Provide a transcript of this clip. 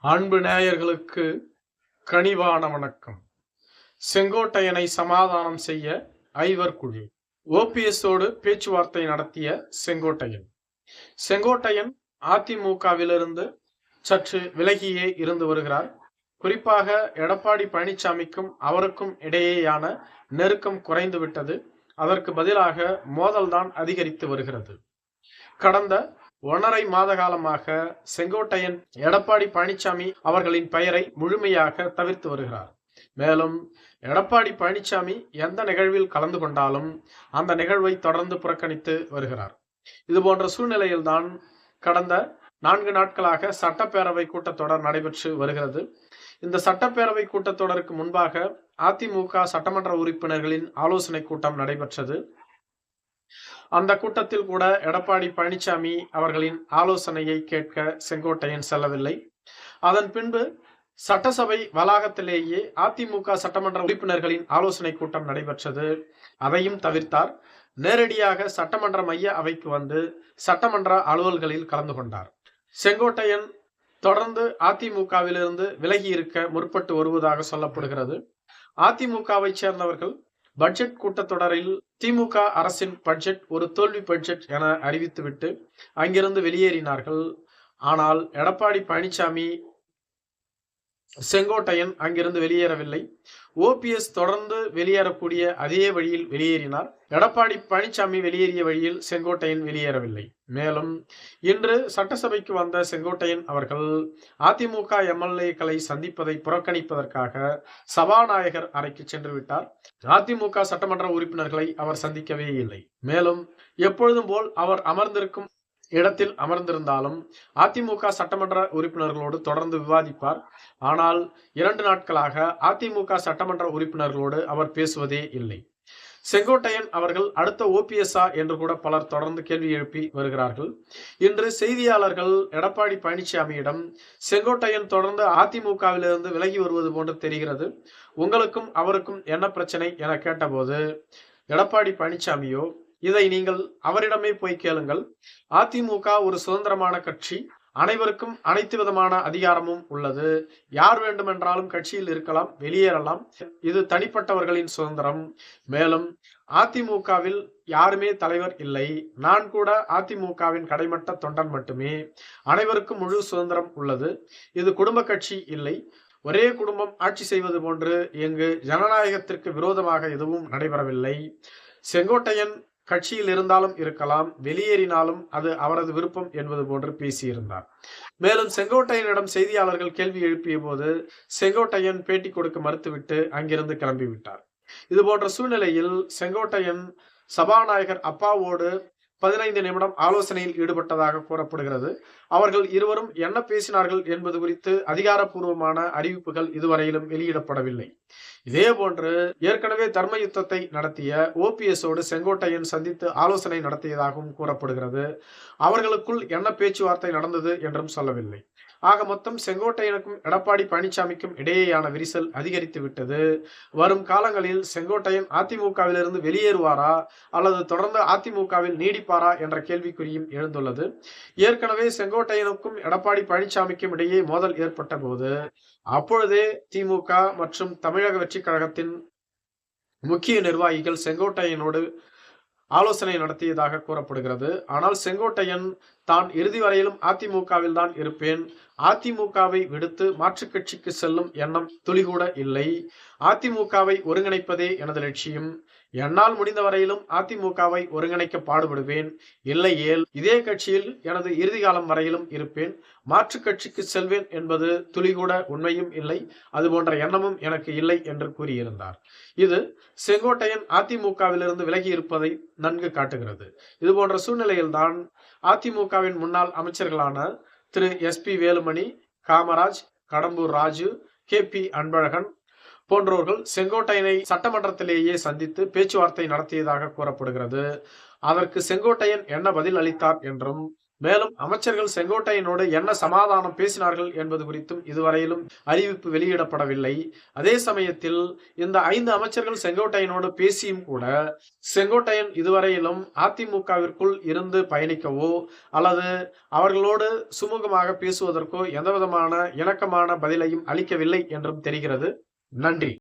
அன்பு நேயர்களுக்கு கனிவான வணக்கம். செங்கோட்டையனை சமாதானம் செய்ய ஐவர் குழு. ஓபிஎஸோடு பேச்சுவார்த்தை நடத்திய செங்கோட்டையன். செங்கோட்டையன் அதிமுகவிலிருந்து சற்று விலகியே இருந்து வருகிறார். குறிப்பாக எடப்பாடி பழனிசாமிக்கும் அவருக்கும் இடையேயான நெருக்கம் குறைந்து விட்டது அதற்கு பதிலாக மோதல்தான் அதிகரித்து வருகிறது. கடந்த ஒன்றரை மாத காலமாக செங்கோட்டையன் எடப்பாடி பழனிசாமி அவர்களின் பெயரை முழுமையாக தவிர்த்து வருகிறார். மேலும் எடப்பாடி பழனிசாமி எந்த நிகழ்வில் கலந்து கொண்டாலும் அந்த நிகழ்வை தொடர்ந்து புறக்கணித்து வருகிறார். இது போன்ற சூழ்நிலையில்தான் கடந்த நான்கு நாட்களாக சட்டப்பேரவை கூட்டத்தொடர் நடைபெற்று வருகிறது. இந்த சட்டப்பேரவை கூட்டத்தொடருக்கு முன்பாக அதிமுக சட்டமன்ற உறுப்பினர்களின் ஆலோசனை கூட்டம் நடைபெற்றது. அந்த கூட்டத்தில் கூட எடப்பாடி பழனிசாமி அவர்களின் ஆலோசனையை கேட்க செங்கோட்டையன் செல்லவில்லை. அதன் பின்பு சட்டசபை வளாகத்திலேயே அதிமுக சட்டமன்ற உறுப்பினர்களின் ஆலோசனை கூட்டம் நடைபெற்றது. அதையும் தவிர்த்தார். நேரடியாக சட்டமன்ற மைய அவைக்கு வந்து சட்டமன்ற அலுவல்களில் கலந்து கொண்டார். செங்கோட்டையன் தொடர்ந்து அதிமுகவிலிருந்து விலகி இருக்க முற்பட்டு வருவதாக சொல்லப்படுகிறது. அதிமுகவை சேர்ந்தவர்கள் பட்ஜெட் கூட்டத்தொடரில் திமுக அரசின் பட்ஜெட் ஒரு தோல்வி பட்ஜெட் என அறிவித்துவிட்டு அங்கிருந்து வெளியேறினார்கள். ஆனால் எடப்பாடி பழனிசாமி செங்கோட்டையன் அங்கிருந்து வெளியேறவில்லை. ஓபிஎஸ் தொடர்ந்து வெளியேறக்கூடிய அதே வழியில் வெளியேறினார். எடப்பாடி பழனிசாமி வெளியேறிய வழியில் செங்கோட்டையன் வெளியேறவில்லை. மேலும் இன்று சட்டசபைக்கு வந்த செங்கோட்டையன் அவர்கள் அதிமுக எம்எல்ஏக்களை சந்திப்பதை புறக்கணிப்பதற்காக சபாநாயகர் அறைக்கு சென்று விட்டார். அதிமுக சட்டமன்ற உறுப்பினர்களை அவர் சந்திக்கவே இல்லை. மேலும் எப்பொழுதும் போல் அவர் அமர்ந்திருக்கும் இடத்தில் அமர்ந்திருந்தாலும் அதிமுக சட்டமன்ற உறுப்பினர்களோடு தொடர்ந்து விவாதிப்பார். ஆனால் இரண்டு நாட்களாக அதிமுக சட்டமன்ற உறுப்பினர்களோடு அவர் பேசுவதே இல்லை. செங்கோட்டையன் அவர்கள் அடுத்த ஓபிஎஸ்ஆ என்று கூட பலர் தொடர்ந்து கேள்வி எழுப்பி வருகிறார்கள். இன்று செய்தியாளர்கள் எடப்பாடி பழனிசாமியிடம் செங்கோட்டையன் தொடர்ந்து அதிமுகவிலிருந்து விலகி வருவது போன்று தெரிகிறது. உங்களுக்கும் அவருக்கும் என்ன பிரச்சனை என கேட்டபோது எடப்பாடி பழனிசாமியோ இதை நீங்கள் அவரிடமே போய் கேளுங்கள். அதிமுக ஒரு சுதந்திரமான கட்சி. அனைவருக்கும் அனைத்து விதமான அதிகாரமும் உள்ளது. யார் வேண்டுமென்றாலும் கட்சியில் இருக்கலாம் வெளியேறலாம். இது தனிப்பட்டவர்களின் சுதந்திரம். மேலும் அதிமுகவில் யாருமே தலைவர் இல்லை. நான் கூட அதிமுகவின் கடைமட்ட தொண்டன் மட்டுமே. அனைவருக்கும் முழு சுதந்திரம் உள்ளது. இது குடும்ப கட்சி இல்லை. ஒரே குடும்பம் ஆட்சி செய்வது போன்று இங்கு ஜனநாயகத்திற்கு விரோதமாக எதுவும் நடைபெறவில்லை. செங்கோட்டையன் கட்சியில் இருந்தாலும் இருக்கலாம் வெளியேறினாலும் அது அவரது விருப்பம் என்பது போன்று பேசியிருந்தார். மேலும் செங்கோட்டையனிடம் செய்தியாளர்கள் கேள்வி எழுப்பிய போது செங்கோட்டையன் பேட்டி கொடுக்க மறுத்துவிட்டு அங்கிருந்து கிளம்பிவிட்டார். இது போன்ற சூழ்நிலையில் செங்கோட்டையன் சபாநாயகர் அப்பாவோடு பதினைந்து நிமிடம் ஆலோசனையில் ஈடுபட்டதாக கூறப்படுகிறது. அவர்கள் இருவரும் என்ன பேசினார்கள் என்பது குறித்து அதிகாரப்பூர்வமான அறிவிப்புகள் இதுவரையிலும் வெளியிடப்படவில்லை. இதே போன்று ஏற்கனவே தர்ம யுத்தத்தை நடத்திய ஓபிஎஸோடு செங்கோட்டையன் சந்தித்து ஆலோசனை நடத்தியதாகவும் கூறப்படுகிறது. அவர்களுக்குள் என்ன பேச்சுவார்த்தை நடந்தது என்றும் சொல்லவில்லை. ஆக மொத்தம் செங்கோட்டையனுக்கும் எடப்பாடி பழனிசாமிக்கும் இடையேயான விரிசல் அதிகரித்து விட்டது. வரும் காலங்களில் செங்கோட்டையன் அதிமுகவிலிருந்து வெளியேறுவாரா? அல்லது தொடர்ந்து அதிமுகவில் நீடிப்பாரா? என்ற கேள்விக்குறியும் எழுந்துள்ளது. ஏற்கனவே செங்கோட்டையனுக்கும் எடப்பாடி பழனிசாமிக்கும் இடையே மோதல் ஏற்பட்ட போது அப்பொழுதே திமுக மற்றும் தமிழக வெற்றி கழகத்தின் முக்கிய நிர்வாகிகள் செங்கோட்டையனோடு ஆலோசனை நடத்தியதாக கூறப்படுகிறது. ஆனால் செங்கோட்டையன் தான் இறுதி வரையிலும் அதிமுகவில் தான் இருப்பேன். அதிமுகவை விடுத்து மாற்றுக் கட்சிக்கு செல்லும் எண்ணம் துளிகூட இல்லை. அதிமுகவை ஒருங்கிணைப்பதே எனது லட்சியம். என்னால் முடிந்த வரையிலும் அதிமுகவை ஒருங்கிணைக்க பாடுபடுவேன். இல்லையேல் இதே கட்சியில் எனது இறுதி காலம் வரையிலும் இருப்பேன். மாற்று கட்சிக்கு செல்வேன் என்பது துளிகூட உண்மையும் இல்லை. அது போன்ற எண்ணமும் எனக்கு இல்லை என்று கூறியிருந்தார். இது செங்கோட்டையன் அதிமுகவிலிருந்து விலகி இருப்பதை நன்கு காட்டுகிறது. இது போன்ற சூழ்நிலையில்தான் அதிமுகவின் முன்னாள் அமைச்சர்களான திரு. S. P. Velumani Kamaraj Kadambur Raju K. P. Anbazhagan போன்றோர்கள் செங்கோட்டையனை சட்டமன்றத்திலேயே சந்தித்து பேச்சுவார்த்தை நடத்தியதாக கூறப்படுகிறது. அதற்கு செங்கோட்டையன் என்ன பதில் அளித்தார் என்றும் மேலும் அமைச்சர்கள் செங்கோட்டையனோடு என்ன சமாதானம் பேசினார்கள் என்பது குறித்தும் இதுவரையிலும் அறிவிப்பு வெளியிடப்படவில்லை. அதே சமயத்தில் இந்த ஐந்து அமைச்சர்கள் செங்கோட்டையனோடு பேசியும் கூட செங்கோட்டையன் இதுவரையிலும் அதிமுகவிற்குள் இருந்து பயணிக்கவோ அல்லது அவர்களோடு சுமூகமாக பேசுவதற்கோ எந்தவிதமான இணக்கமான பதிலையும் அளிக்கவில்லை என்றும் தெரிகிறது. நன்றி.